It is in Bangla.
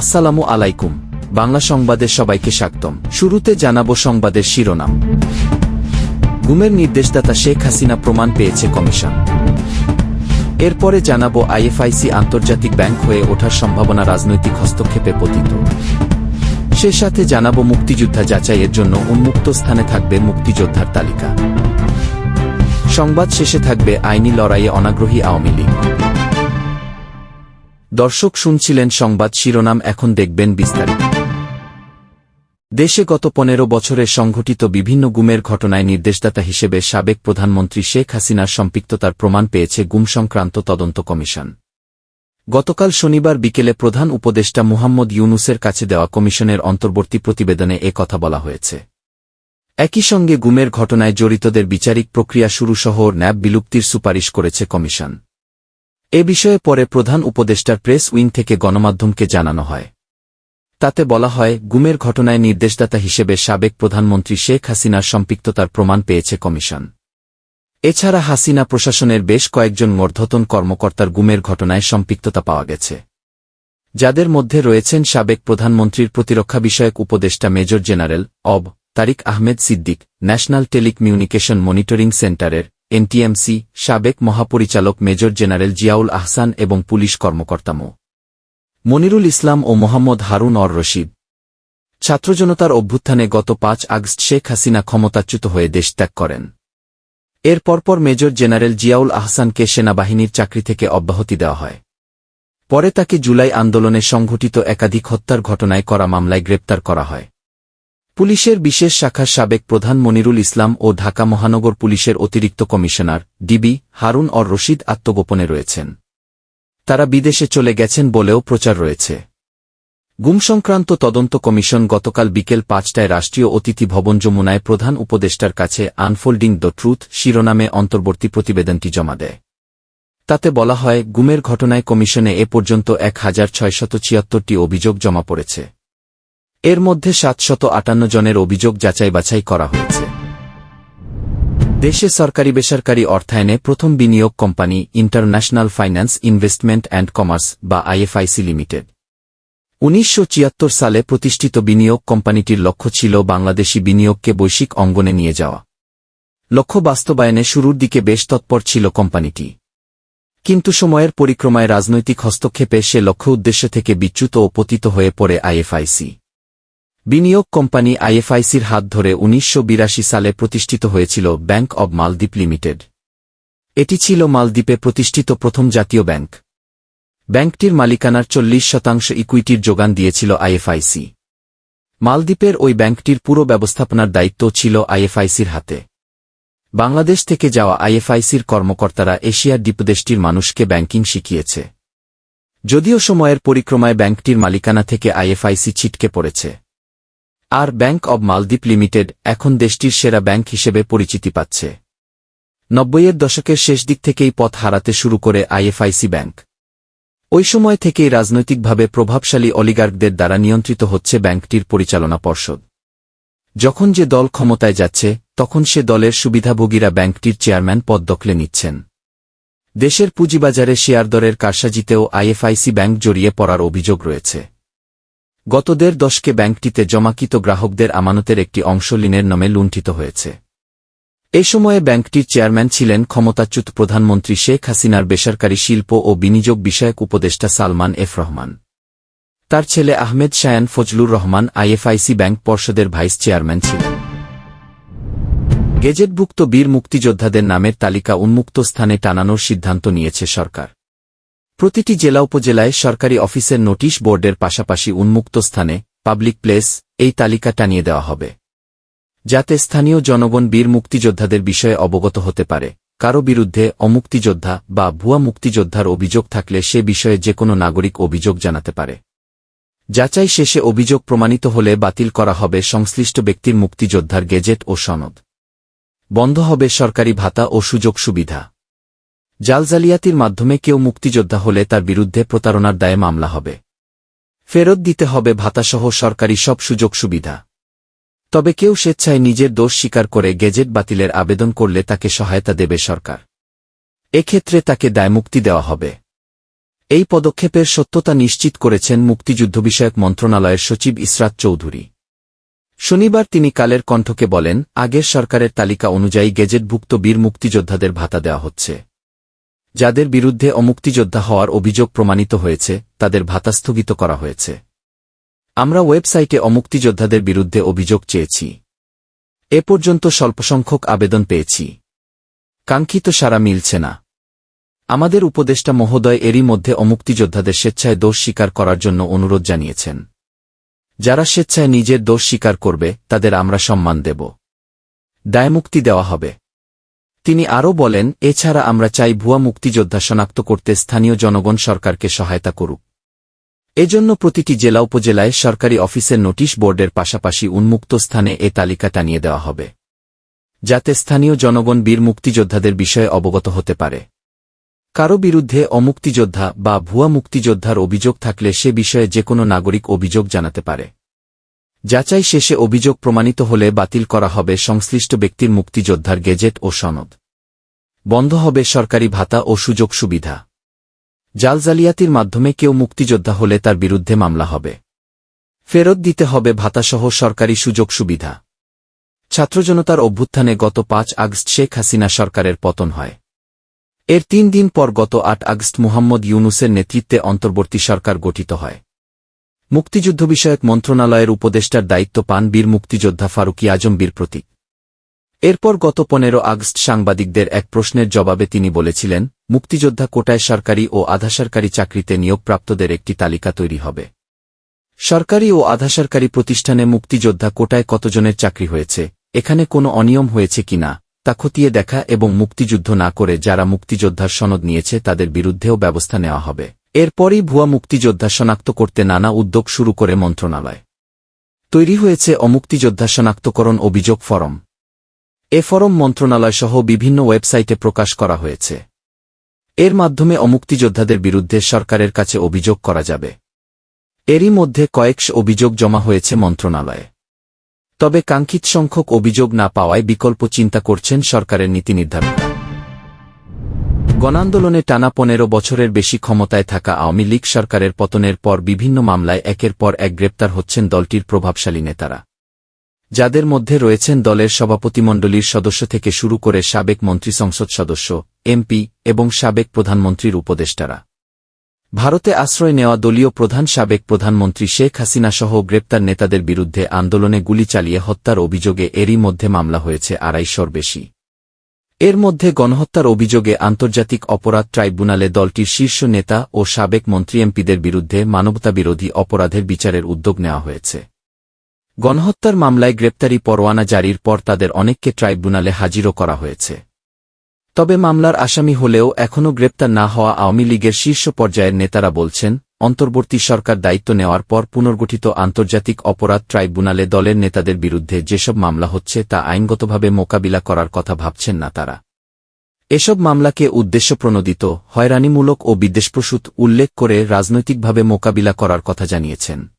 আসসালামু আলাইকুম। বাংলা সংবাদে সবাইকে স্বাগতম। শুরুতে জানাব সংবাদের শিরোনাম। গুমের নির্দেশদাতা শেখ হাসিনা প্রমাণ পেয়েছে কমিশন। এরপরে জানাব আইএফআইসি আন্তর্জাতিক ব্যাংক হয়ে ওঠার সম্ভাবনা রাজনৈতিক হস্তক্ষেপে পতিত। সে সাথে জানাব মুক্তিযোদ্ধা যাচাইয়ের জন্য উন্মুক্ত স্থানে থাকবে মুক্তিযোদ্ধার তালিকা। সংবাদ শেষে থাকবে আইনি লড়াইয়ে অনাগ্রহী আওয়ামী লীগ। দর্শক শুনছিলেন সংবাদ শিরোনাম, এখন দেখবেন বিস্তারিত। দেশে গত পনেরো বছরে সংঘটিত বিভিন্ন গুমের ঘটনায় নির্দেশদাতা হিসেবে সাবেক প্রধানমন্ত্রী শেখ হাসিনার সম্পৃক্ততার প্রমাণ পেয়েছে গুম সংক্রান্ত তদন্ত কমিশন। গতকাল শনিবার বিকেলে প্রধান উপদেষ্টা মুহাম্মদ ইউনুসের কাছে দেওয়া কমিশনের অন্তর্বর্তী প্রতিবেদনে এ কথা বলা হয়েছে। একই সঙ্গে গুমের ঘটনায় জড়িতদের বিচারিক প্রক্রিয়া শুরুসহ ন্যাব বিলুপ্তির সুপারিশ করেছে কমিশন। এ বিষয়ে পরে প্রধান উপদেষ্টার প্রেস উইং থেকে গণমাধ্যমকে জানানো হয়। তাতে বলা হয়, গুমের ঘটনায় নির্দেশদাতা হিসেবে সাবেক প্রধানমন্ত্রী শেখ হাসিনার সম্পৃক্ততার প্রমাণ পেয়েছে কমিশন। এছাড়া হাসিনা প্রশাসনের বেশ কয়েকজন মর্ধতন কর্মকর্তার গুমের ঘটনায় সম্পৃক্ততা পাওয়া গেছে। যাদের মধ্যে রয়েছেন সাবেক প্রধানমন্ত্রীর প্রতিরক্ষা বিষয়ক উপদেষ্টা major general of Tarique Ahmed Siddique, national telecommunication monitoring সেন্টারের এনটিএমসি, সাবেক মহাপরিচালক মেজর জেনারেল জিয়াউল আহসান এবং পুলিশ কর্মকর্তা মো. মনিরুল ইসলাম ও মোহাম্মদ হারুন অর রশিদ। ছাত্রজনতার অভ্যুত্থানে গত পাঁচ আগস্ট শেখ হাসিনা ক্ষমতাচ্যুত হয়ে দেশ ত্যাগ করেন। এর পরপর মেজর জেনারেল জিয়াউল আহসানকে সেনাবাহিনীর চাকরি থেকে অব্যাহতি দেওয়া হয়। পরে তাকে জুলাই আন্দোলনে সংঘটিত একাধিক হত্যার ঘটনায় করা মামলায় গ্রেপ্তার করা হয়। পুলিশের বিশেষ শাখার সাবেক প্রধান মনিরুল ইসলাম ও ঢাকা মহানগর পুলিশের অতিরিক্ত কমিশনার, ডিবি, হারুন অর রশিদ আত্মগোপনে রয়েছেন। তারা বিদেশে চলে গেছেন বলেও প্রচার রয়েছে। গুম সংক্রান্ত তদন্ত কমিশন গতকাল বিকেল পাঁচটায় রাষ্ট্রীয় অতিথি ভবন যমুনায় প্রধান উপদেষ্টার কাছে আনফোল্ডিং দ্য ট্রুথ শিরোনামে অন্তর্বর্তী প্রতিবেদনটি জমা দেয়। তাতে বলা হয়, গুমের ঘটনায় কমিশনে এ পর্যন্ত এক হাজার ছয়শত অভিযোগ জমা পড়েছে। এর মধ্যে সাতশত আটান্ন জনের অভিযোগ যাচাই বাছাই করা হয়েছে। দেশে সরকারি বেসরকারি অর্থায়নে প্রথম বিনিয়োগ company international finance investment and commerce বা আইএফআইসি লিমিটেড। উনিশশো ছিয়াত্তর সালে প্রতিষ্ঠিত বিনিয়োগ কোম্পানিটির লক্ষ্য ছিল বাংলাদেশি বিনিয়োগকে বৈশ্বিক অঙ্গনে নিয়ে যাওয়া। লক্ষ্য বাস্তবায়নে শুরুর দিকে বেশ তৎপর ছিল কোম্পানিটি। কিন্তু সময়ের পরিক্রমায় রাজনৈতিক হস্তক্ষেপে সে লক্ষ্য উদ্দেশ্য থেকে বিচ্যুত ও পতিত হয়ে পড়ে আইএফআইসি। বিনিয়োগ কোম্পানি আইএফআইসির হাত ধরে উনিশশো বিরাশি সালে প্রতিষ্ঠিত হয়েছিল ব্যাংক অব মালদ্বীপ লিমিটেড। এটি ছিল মালদ্বীপে প্রতিষ্ঠিত প্রথম জাতীয় ব্যাংক। ব্যাংকটির মালিকানার চল্লিশ শতাংশ ইকুইটির যোগান দিয়েছিল আইএফআইসি। মালদ্বীপের ওই ব্যাংকটির পুরো ব্যবস্থাপনার দায়িত্ব ছিল আইএফআইসির হাতে। বাংলাদেশ থেকে যাওয়া আইএফআইসির কর্মকর্তারা এশিয়ার দ্বীপদেশটির মানুষকে ব্যাংকিং শিখিয়েছে। যদিও সময়ের পরিক্রমায় ব্যাংকটির মালিকানা থেকে আইএফআইসি ছিটকে পড়েছে। আর ব্যাংক অব মালদ্বীপ লিমিটেড এখন দেশটির সেরা ব্যাংক হিসেবে পরিচিতি পাচ্ছে। নব্বইয়ের দশকের শেষ দিক থেকেই পথ হারাতে শুরু করে আইএফআইসি ব্যাংক। ওই সময় থেকেই রাজনৈতিকভাবে প্রভাবশালী অলিগার্কদের দ্বারা নিয়ন্ত্রিত হচ্ছে ব্যাংকটির পরিচালনা পর্ষদ। যখন যে দল ক্ষমতায় যাচ্ছে, তখন সে দলের সুবিধাভোগীরা ব্যাংকটির চেয়ারম্যান পদ দখলে নিচ্ছেন। দেশের পুঁজিবাজারে শেয়ার দরের কারসাজিতেও আইএফআইসি ব্যাংক জড়িয়ে পড়ার অভিযোগ রয়েছে। গত দেড় দশকে ব্যাংকটিতে জমাকৃত গ্রাহকদের আমানতের একটি অংশ লিনের নামে লুণ্ঠিত হয়েছে। এ সময়ে ব্যাংকটির চেয়ারম্যান ছিলেন ক্ষমতাচ্যুত প্রধানমন্ত্রী শেখ হাসিনার বেসরকারি শিল্প ও বিনিয়োগ বিষয়ক উপদেষ্টা সালমান এফ রহমান। তার ছেলে আহমেদ শায়ান ফজলুর রহমান আইএফআইসি ব্যাংক পর্ষদের ভাইস চেয়ারম্যান ছিলেন। গেজেটভুক্ত বীর মুক্তিযোদ্ধাদের নামের তালিকা উন্মুক্ত স্থানে টানানোর সিদ্ধান্ত নিয়েছে সরকার। প্রতিটি জেলা উপজেলায় সরকারি অফিসের নোটিশ বোর্ডের পাশাপাশি উন্মুক্ত স্থানে পাবলিক প্লেস এই তালিকা টানিয়ে দেওয়া হবে। যাতে স্থানীয় জনগণ বীর মুক্তিযোদ্ধাদের বিষয়ে অবগত হতে পারে। কারও বিরুদ্ধে অমুক্তিযোদ্ধা বা ভুয়া মুক্তিযোদ্ধার অভিযোগ থাকলে সে বিষয়ে যে কোনো নাগরিক অভিযোগ জানাতে পারে। যাচাই শেষে অভিযোগ প্রমাণিত হলে বাতিল করা হবে সংশ্লিষ্ট ব্যক্তির মুক্তিযোদ্ধার গেজেট ও সনদ। বন্ধ হবে সরকারি ভাতা ও সুযোগ সুবিধা। জালজালিয়াতির মাধ্যমে কেউ মুক্তিযোদ্ধা হলে তার বিরুদ্ধে প্রতারণার দায়ে মামলা হবে। ফেরত দিতে হবে ভাতাসহ সরকারি সব সুযোগ সুবিধা। তবে কেউ স্বেচ্ছায় নিজের দোষ স্বীকার করে গেজেট বাতিলের আবেদন করলে তাকে সহায়তা দেবে সরকার। এক্ষেত্রে তাকে দায়মুক্তি দেওয়া হবে। এই পদক্ষেপের সত্যতা নিশ্চিত করেছেন মুক্তিযুদ্ধ বিষয়ক মন্ত্রণালয়ের সচিব ইসরাত চৌধুরী। শনিবার তিনি কালের কণ্ঠকে বলেন, আগের সরকারের তালিকা অনুযায়ী গেজেটভুক্ত বীর মুক্তিযোদ্ধাদের ভাতা দেওয়া হচ্ছে। যাদের বিরুদ্ধে অমুক্তিযোদ্ধা হওয়ার অভিযোগ প্রমাণিত হয়েছে, তাদের ভাতা স্থগিত করা হয়েছে। আমরা ওয়েবসাইটে অমুক্তিযোদ্ধাদের বিরুদ্ধে অভিযোগ চেয়েছি। এ পর্যন্ত স্বল্পসংখ্যক আবেদন পেয়েছি। কাঙ্ক্ষিত সারা মিলছে না। আমাদের উপদেষ্টা মহোদয় এরই মধ্যে অমুক্তিযোদ্ধাদের স্বেচ্ছায় দোষ স্বীকার করার জন্য অনুরোধ জানিয়েছেন। যারা স্বেচ্ছায় নিজের দোষ স্বীকার করবে, তাদের আমরা সম্মান দেব। দায়মুক্তি দেওয়া হবে। তিনি আরও বলেন, এছাড়া আমরা চাই ভুয়া মুক্তিযোদ্ধা শনাক্ত করতে স্থানীয় জনগণ সরকারকে সহায়তা করুক। এজন্য প্রতিটি জেলা উপজেলায় সরকারি অফিসের নোটিশ বোর্ডের পাশাপাশি উন্মুক্ত স্থানে এ তালিকা টানিয়ে দেওয়া হবে। যাতে স্থানীয় জনগণ বীর মুক্তিযোদ্ধাদের বিষয়ে অবগত হতে পারে। কারও বিরুদ্ধে অমুক্তিযোদ্ধা বা ভুয়া মুক্তিযোদ্ধার অভিযোগ থাকলে সে বিষয়ে যে কোনো নাগরিক অভিযোগ জানাতে পারে। যাচাই শেষে অভিযোগ প্রমাণিত হলে বাতিল করা হবে সংশ্লিষ্ট ব্যক্তির মুক্তিযোদ্ধার গেজেট ও সনদ। বন্ধ হবে সরকারি ভাতা ও সুযোগ সুবিধা। জাল জালিয়াতির মাধ্যমে কেউ মুক্তিযোদ্ধা হলে তার বিরুদ্ধে মামলা হবে। ফেরত দিতে হবে ভাতাসহ সরকারি সুযোগ সুবিধা। ছাত্রজনতার অভ্যুত্থানে গত পাঁচ আগস্ট শেখ হাসিনা সরকারের পতন হয়। এর তিন দিন পর গত আট আগস্ট মুহাম্মদ ইউনুসের নেতৃত্বে অন্তর্বর্তী সরকার গঠিত হয়। মুক্তিযুদ্ধ বিষয়ক মন্ত্রণালয়ের উপদেষ্টার দায়িত্ব পান বীর মুক্তিযোদ্ধা ফারুকি আজম বীর প্রতীক। এরপর গত পনেরো আগস্ট সাংবাদিকদের এক প্রশ্নের জবাবে তিনি বলেছিলেন, মুক্তিযোদ্ধা কোটায় সরকারি ও আধাসরকারি চাকরিতে নিয়োগপ্রাপ্তদের একটি তালিকা তৈরি হবে। সরকারি ও আধাসরকারি প্রতিষ্ঠানে মুক্তিযোদ্ধা কোটায় কতজনের চাকরি হয়েছে, এখানে কোনো অনিয়ম হয়েছে কিনা তা খতিয়ে দেখা এবং মুক্তিযুদ্ধ না করে যারা মুক্তিযোদ্ধার সনদ নিয়েছে তাদের বিরুদ্ধেও ব্যবস্থা নেওয়া হবে। এরপরই ভুয়া মুক্তিযোদ্ধা শনাক্ত করতে নানা উদ্যোগ শুরু করে মন্ত্রণালয়। তৈরি হয়েছে অমুক্তিযোদ্ধা শনাক্তকরণ অভিযোগ ফরম। এ ফরম মন্ত্রণালয়সহ বিভিন্ন ওয়েবসাইটে প্রকাশ করা হয়েছে। এর মাধ্যমে অমুক্তিযোদ্ধাদের বিরুদ্ধে সরকারের কাছে অভিযোগ করা যাবে। এরই মধ্যে কয়েকশ অভিযোগ জমা হয়েছে মন্ত্রণালয়ে। তবে কাঙ্ক্ষিত সংখ্যক অভিযোগ না পাওয়ায় বিকল্প চিন্তা করছেন সরকারের নীতি নির্ধারকরা গণান্দোলনে টানা পনেরো বছরের বেশি ক্ষমতায় থাকা আওয়ামী লীগ সরকারের পতনের পর বিভিন্ন মামলায় একের পর এক গ্রেপ্তার হচ্ছেন দলটির প্রভাবশালী নেতারা। যাদের মধ্যে রয়েছেন দলের সভাপতিমণ্ডলীর সদস্য থেকে শুরু করে সাবেক মন্ত্রী সংসদ সদস্য, এমপি এবং সাবেক প্রধানমন্ত্রীর উপদেষ্টারা। ভারতে আশ্রয় নেওয়া দলীয় প্রধান সাবেক প্রধানমন্ত্রী শেখ হাসিনাসহ গ্রেপ্তার নেতাদের বিরুদ্ধে আন্দোলনে গুলি চালিয়ে হত্যার অভিযোগে এরই মধ্যে মামলা হয়েছে আড়াইশোর বেশি। এর মধ্যে গণহত্যার অভিযোগে আন্তর্জাতিক অপরাধ ট্রাইব্যুনালে দলটির শীর্ষ নেতা ও সাবেক মন্ত্রী এমপিদের বিরুদ্ধে মানবতাবিরোধী অপরাধের বিচারের উদ্যোগ নেওয়া হয়েছে। গণহত্যার মামলায় গ্রেপ্তারি পরোয়ানা জারির পর তাদের অনেককে ট্রাইব্যুনালে হাজিরও করা হয়েছে। তবে মামলার আসামি হলেও এখনও গ্রেপ্তার না হওয়া আওয়ামী লীগের শীর্ষ পর্যায়ের নেতারা বলছেন অন্তর্বর্তী সরকার দায়িত্ব নেওয়ার পর পুনর্গঠিত আন্তর্জাতিক অপরাধ ট্রাইব্যুনালে দলের নেতাদের বিরুদ্ধে যেসব মামলা হচ্ছে তা আইনগতভাবে মোকাবিলা করার কথা ভাবছেন না তারা। এসব মামলাকে উদ্দেশ্যপ্রণোদিত, হয়রানিমূলক ও বিদ্বেষপ্রসূত উল্লেখ করে রাজনৈতিকভাবে মোকাবিলা করার কথা জানিয়েছেন।